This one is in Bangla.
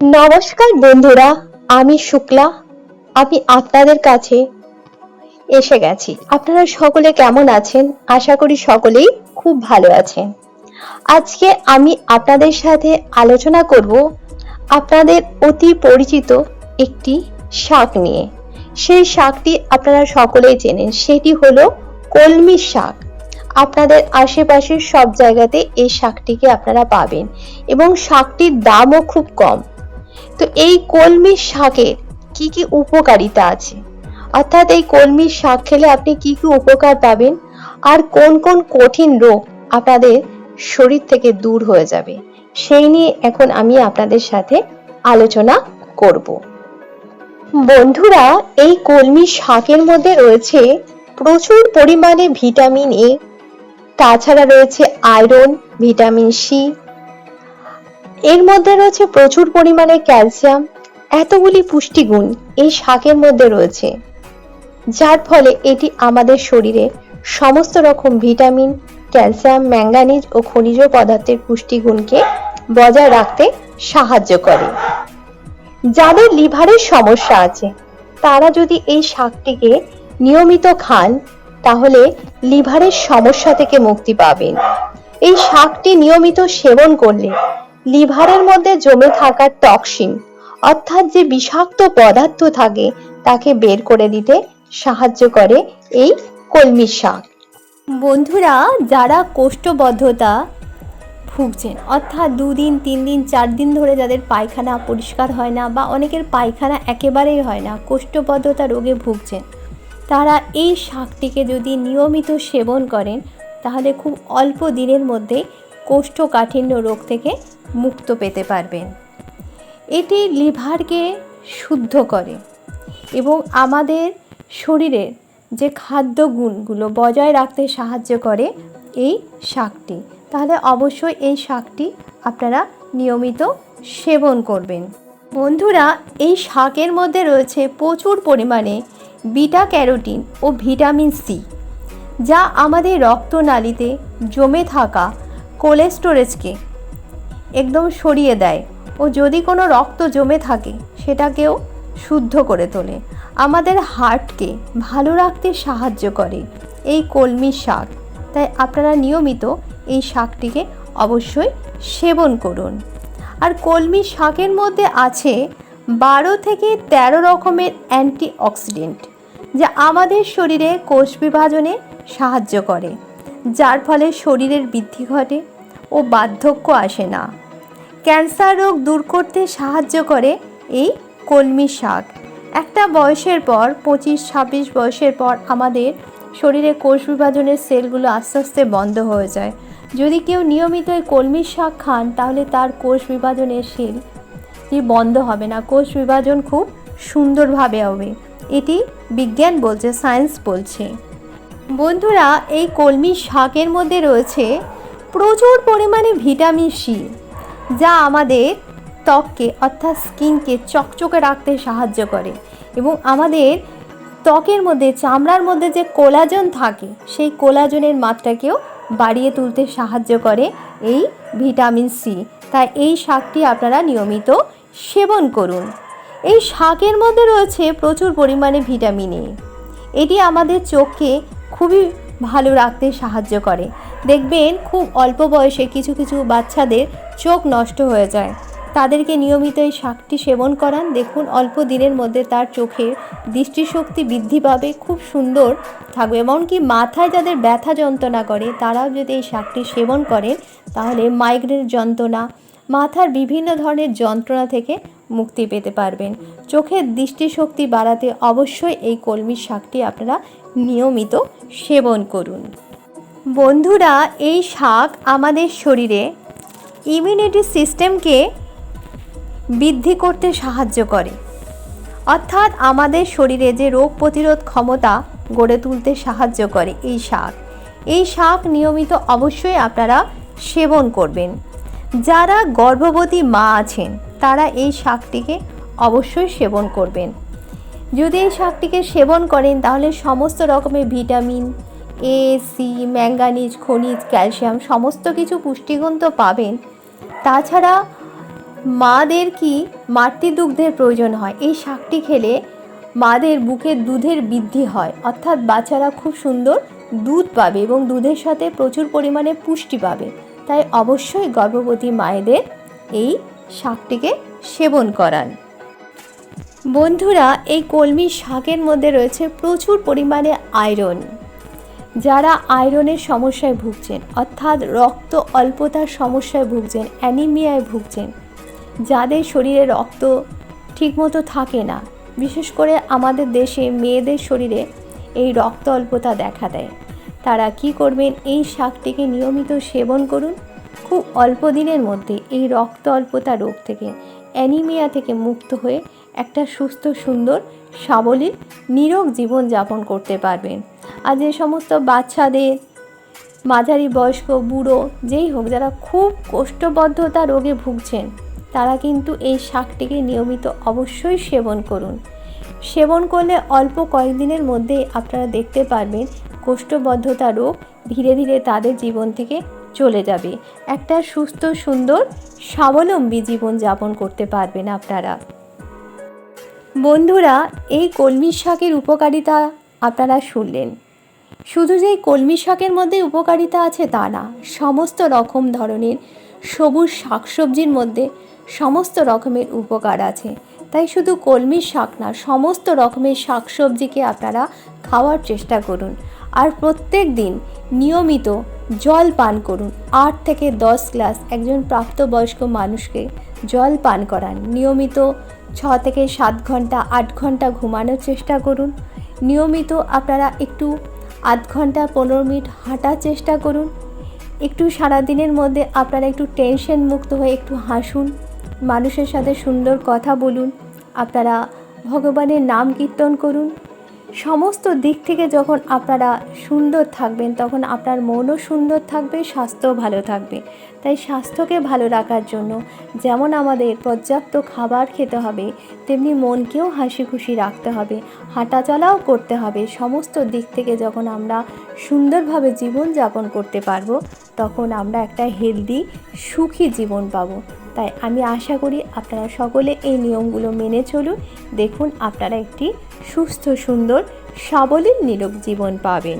নমস্কার বন্ধুরা, আমি শুক্লা। আমি আপনাদের কাছে এসে গেছি। আপনারা সকলে কেমন আছেন? আশা করি সকলেই খুব ভালো আছেন। আজকে আমি আপনাদের সাথে আলোচনা করব আপনাদের অতি পরিচিত একটি শাক নিয়ে। সেই শাকটি আপনারা সকলেই চেনেন। সেটি হলো কলমি শাক। আপনাদের আশেপাশের সব জায়গাতে এই শাকটিকে আপনারা পাবেন এবং শাকটির দামও খুব কম। তো এই কলমি শাকের কি কি উপকারিতা আছে? অর্থাৎ এই কলমি শাক খেলে আপনি কি কি উপকার পাবেন? আর কোন কোন কঠিন রোগ আপনাদের শরীর থেকে দূর হয়ে যাবে? সেই নিয়ে এখন আমি আপনাদের সাথে আলোচনা করব। বন্ধুরা, এই কলমি শাকের মধ্যে রয়েছে প্রচুর পরিমাণে ভিটামিন এ। তাছাড়া রয়েছে আয়রন, ভিটামিন সি এর মধ্যে রয়েছে প্রচুর পরিমাণে ক্যালসিয়াম, এতগুলি পুষ্টিগুণ এই শাকের মধ্যে রয়েছে, যার ফলে এটি আমাদের শরীরে সমস্ত রকম ভিটামিন, ক্যালসিয়াম, ম্যাঙ্গানিজ ও খনিজ পদার্থের পুষ্টিগুণকে বজায় রাখতে সাহায্য করে। যাদের লিভারের সমস্যা আছে, তারা যদি এই শাকটিকে নিয়মিত খান, তাহলে লিভারের সমস্যা থেকে মুক্তি পাবেন। এই শাকটি নিয়মিত সেবন করলে লিভারের মধ্যে জমে থাকা টক্সিন, অর্থাৎ যে বিষাক্ত পদার্থ থাকে, তাকে বের করে দিতে সাহায্য করে এই কলমি শাক। বন্ধুরা, যারা কোষ্ঠবদ্ধতা ভুগছেন, অর্থাৎ দুদিন তিন দিন চার দিন ধরে যাদের পায়খানা পরিষ্কার হয় না বা অনেকের পায়খানা একেবারেই হয় না, কোষ্ঠবদ্ধতা রোগে ভুগছেন, তারা এই শাকটিকে যদি নিয়মিত সেবন করেন, তাহলে খুব অল্প দিনের মধ্যে কোষ্ঠকাঠিন্য রোগ থেকে মুক্ত পেতে পারবেন। এটি লিভারকে শুদ্ধ করে এবং আমাদের শরীরের যে খাদ্য গুণগুলো বজায় রাখতে সাহায্য করে এই শাকটি। তাহলে অবশ্যই এই শাকটি আপনারা নিয়মিত সেবন করবেন। বন্ধুরা, এই শাকের মধ্যে রয়েছে প্রচুর পরিমাণে বিটা ক্যারোটিন ও ভিটামিন সি, যা আমাদের রক্তনালীতে জমে থাকা কোলেস্টোরেজকে একদম সরিয়ে দেয়। ও যদি কোনো রক্ত জমে থাকে, সেটাকেও শুদ্ধ করে তোলে। আমাদের হার্টকে ভালো রাখতে সাহায্য করে এই কলমি শাক। তাই আপনারা নিয়মিত এই শাকটিকে অবশ্যই সেবন করুন। আর কলমি শাকের মধ্যে আছে বারো থেকে ১৩ রকমের অ্যান্টিঅক্সিডেন্ট যা আমাদের শরীরে কোষ বিভাজনে সাহায্য করে। যার ফলে শরীরের বৃদ্ধি ঘটে ও বার্ধক্য আসে না। ক্যান্সার রোগ দূর করতে সাহায্য করে এই কলমি শাক। একটা বয়সের পর, পঁচিশ, ছাব্বিশ বয়সের পর আমাদের শরীরে কোষ বিভাজনের সেলগুলো আস্তে আস্তে বন্ধ হয়ে যায়। যদি কেউ নিয়মিত এই কলমি শাক খান, তাহলে তার কোষ বিভাজনের সেল বন্ধ হবে না। কোষ বিভাজন খুব সুন্দরভাবে হবে। এটি বিজ্ঞান বলছে, সায়েন্স বলছে। বন্ধুরা, এই কলমি শাকের মধ্যে রয়েছে প্রচুর পরিমাণে ভিটামিন সি, যা আমাদের ত্বককে, অর্থাৎ স্কিনকে চকচকে রাখতে সাহায্য করে এবং আমাদের ত্বকের মধ্যে, চামড়ার মধ্যে যে কোলাজন থাকে, সেই কোলাজনের মাত্রাকেও বাড়িয়ে তুলতে সাহায্য করে এই ভিটামিন সি। তাই এই শাকটি আপনারা নিয়মিত সেবন করুন। এই শাকের মধ্যে রয়েছে প্রচুর পরিমাণে ভিটামিন এ। এটি আমাদের চোখকে খুবই ভালো রাখতে সাহায্য করে। দেখবেন খুব অল্প বয়সে কিছু কিছু বাচ্চাদের চোখ নষ্ট হয়ে যায়। তাদেরকে নিয়মিত এই শাকটি সেবন করান। দেখুন, অল্প দিনের মধ্যে তার চোখের দৃষ্টিশক্তি বৃদ্ধি পাবে, খুব সুন্দর থাকবে। এমনকি মাথায় যাদের ব্যথা যন্ত্রণা করে, তারাও যদি এই শাকটি সেবন করেন, তাহলে মাইগ্রেন যন্ত্রণা, মাথার বিভিন্ন ধরনের যন্ত্রণা থেকে মুক্তি পেতে পারবেন। চোখের দৃষ্টিশক্তি বাড়াতে অবশ্যই এই কলমি শাকটি আপনারা নিয়মিত সেবন করুন। বন্ধুরা, এই শাক আমাদের শরীরে ইমিউনিটি সিস্টেমকে বৃদ্ধি করতে সাহায্য করে। অর্থাৎ আমাদের শরীরে যে রোগ প্রতিরোধ ক্ষমতা গড়ে তুলতে সাহায্য করে এই শাক। এই শাক নিয়মিত অবশ্যই আপনারা সেবন করবেন। যারা গর্ভবতী মা আছেন তারা এই শাকটিকে অবশ্যই সেবন করবেন। যদি এই শাকটিকে সেবন করেন, তাহলে সমস্ত রকমের ভিটামিন, এ, সি, ম্যাঙ্গানিজ, খনিজ, ক্যালসিয়াম, সমস্ত কিছু পুষ্টিগুণ তো পাবেন। তাছাড়া মাদের কি মাতৃদুগ্ধের প্রয়োজন হয়? এই শাকটি খেলে মাদের বুকের দুধের বৃদ্ধি হয়, অর্থাৎ বাচ্চারা খুব সুন্দর দুধ পাবে এবং দুধের সাথে প্রচুর পরিমাণে পুষ্টি পাবে। তাই অবশ্যই গর্ভবতী মায়েদের এই শাকটিকে সেবন করান। বন্ধুরা, এই কলমি শাকের মধ্যে রয়েছে প্রচুর পরিমাণে আয়রন। যারা আয়রনের সমস্যায় ভুগছেন, অর্থাৎ রক্ত অল্পতার সমস্যায় ভুগছেন, অ্যানিমিয়ায় ভুগছেন, যাদের শরীরে রক্ত ঠিকমতো থাকে না, বিশেষ করে আমাদের দেশে মেয়েদের শরীরে এই রক্ত অল্পতা দেখা দেয়। তারা কি করবেন? এই শাকটিকে নিয়মিত সেবন করুন। খুব অল্প দিনের মধ্যে এই রক্ত অল্পতা রোগ থেকে, অ্যানিমিয়া থেকে মুক্ত হয়ে একটা সুস্থ, সুন্দর, সাবলীল, নিরোগ জীবন যাপন করতে পারবেন। আর যে সমস্ত বাচ্চাদের, মাঝারি বয়স্ক, বুড়ো, যেই হোক, যারা খুব কোষ্ঠবদ্ধতা রোগে ভুগছেন, তারা কিন্তু এই শাকটিকে নিয়মিত অবশ্যই সেবন করুন। সেবন করলে অল্প কয়েকদিনের মধ্যে আপনারা দেখতে পারবেন কোষ্ঠবদ্ধতা রোগ ধীরে ধীরে তাদের জীবন থেকে চলে যাবে। একটা সুস্থ, সুন্দর, স্বাবলম্বী জীবন যাপন করতে পারবেন আপনারা। বন্ধুরা, এই কলমি শাকের উপকারিতা আপনারা শুনলেন। শুধু যে কলমি শাকের মধ্যে উপকারিতা আছে তা না, সমস্ত রকম ধরনের সবুজ শাকসবজির মধ্যে সমস্ত রকমের উপকার আছে। তাই শুধু কলমি শাক না, সমস্ত রকমের শাকসবজিকে আপনারা খাওয়ার চেষ্টা করুন। আর প্রত্যেক দিন নিয়মিত জল পান করুন। আট থেকে দশ গ্লাস একজন প্রাপ্তবয়স্ক মানুষকে জল পান করান। নিয়মিত ছ থেকে সাত ঘণ্টা, আট ঘণ্টা ঘুমানোর চেষ্টা করুন। নিয়মিত আপনারা একটু আধ ঘণ্টা, পনেরো মিনিট হাঁটার চেষ্টা করুন। একটু সারাদিনের মধ্যে আপনারা একটু টেনশন মুক্ত হয়ে একটু হাসুন। মানুষের সাথে সুন্দর কথা বলুন। আপনারা ভগবানের নাম কীর্তন করুন। সমস্ত দিক থেকে যখন আপনারা সুন্দর থাকবেন, তখন আপনার মনও সুন্দর থাকবে, স্বাস্থ্যও ভালো থাকবে। তাই স্বাস্থ্যকে ভালো রাখার জন্য যেমন আমাদের পর্যাপ্ত খাবার খেতে হবে, তেমনি মনকেও হাসি খুশি রাখতে হবে হাঁটা চলাও করতে হবে। সমস্ত দিক থেকে যখন আমরা সুন্দরভাবে জীবনযাপন করতে পারব, তখন আমরা একটা হেলদি সুখী জীবন পাবো। তাই আমি আশা করি আপনারা সকলে এই নিয়মগুলো মেনে চলুন। দেখুন, আপনারা একটি সুস্থ, সুন্দর, সাবলীল নীরব জীবন পাবেন।